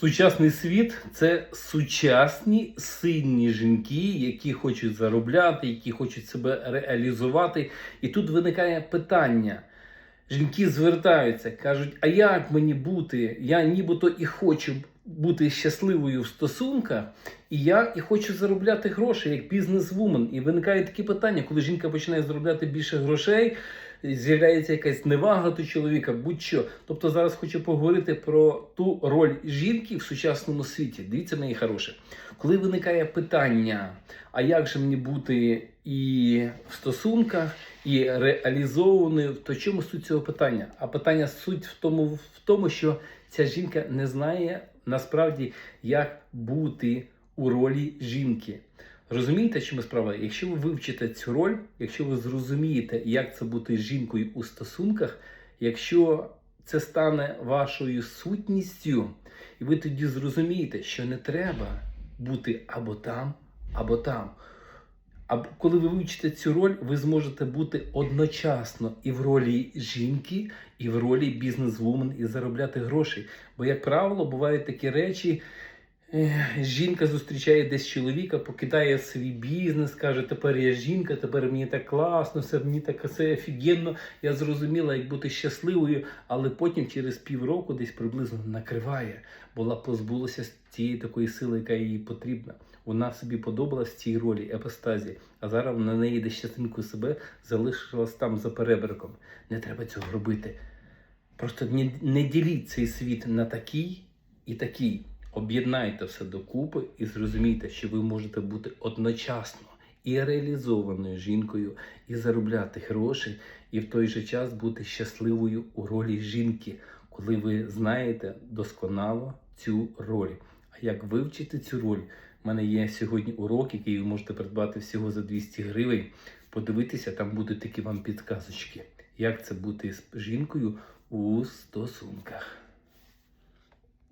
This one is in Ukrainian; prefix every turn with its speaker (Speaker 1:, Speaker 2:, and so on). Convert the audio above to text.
Speaker 1: Сучасний світ це сучасні сильні жінки, які хочуть заробляти, які хочуть себе реалізувати. І тут виникає питання. Жінки звертаються, кажуть: а як мені бути? Я нібито і хочу бути щасливою в стосунках, і я і хочу заробляти гроші як бізнес-вумен. І виникає такі питання, коли жінка починає заробляти більше грошей, з'являється якась невага до чоловіка, будь-що. Тобто зараз хочу поговорити про ту роль жінки в сучасному світі. Дивіться, мої хороше. Коли виникає питання, а як же мені бути і в стосунках, і реалізованою, то чому суть цього питання? А питання суть в тому, в тому, що ця жінка не знає насправді, як бути у ролі жінки. Розумієте, чому справа? Якщо ви вивчите цю роль, якщо ви зрозумієте, як це бути жінкою у стосунках, якщо це стане вашою сутністю, і ви тоді зрозумієте, що не треба бути або там, або там. А коли ви вивчите цю роль, ви зможете бути одночасно і в ролі жінки, і в ролі бізнес-вумен, і заробляти гроші. Бо, як правило, бувають такі речі. Жінка зустрічає десь чоловіка, покидає свій бізнес, каже, тепер я жінка, тепер мені так класно, все мені так все офігенно. Я зрозуміла, як бути щасливою, але потім через півроку десь приблизно накриває, була позбулася цієї такої сили, яка їй потрібна. Вона собі подобалась цій ролі епостазі, а зараз вона не йде щасливенько себе, залишилась там за перебриком. Не треба цього робити. Просто не, не діліть цей світ на такий і такий. Об'єднайте все докупи і зрозумійте, що ви можете бути одночасно і реалізованою жінкою, і заробляти гроші, і в той же час бути щасливою у ролі жінки, коли ви знаєте досконало цю роль. А як вивчити цю роль? У мене є сьогодні урок, який ви можете придбати всього за 200 гривень. Подивитися, там будуть такі вам підказочки, як це бути з жінкою у стосунках.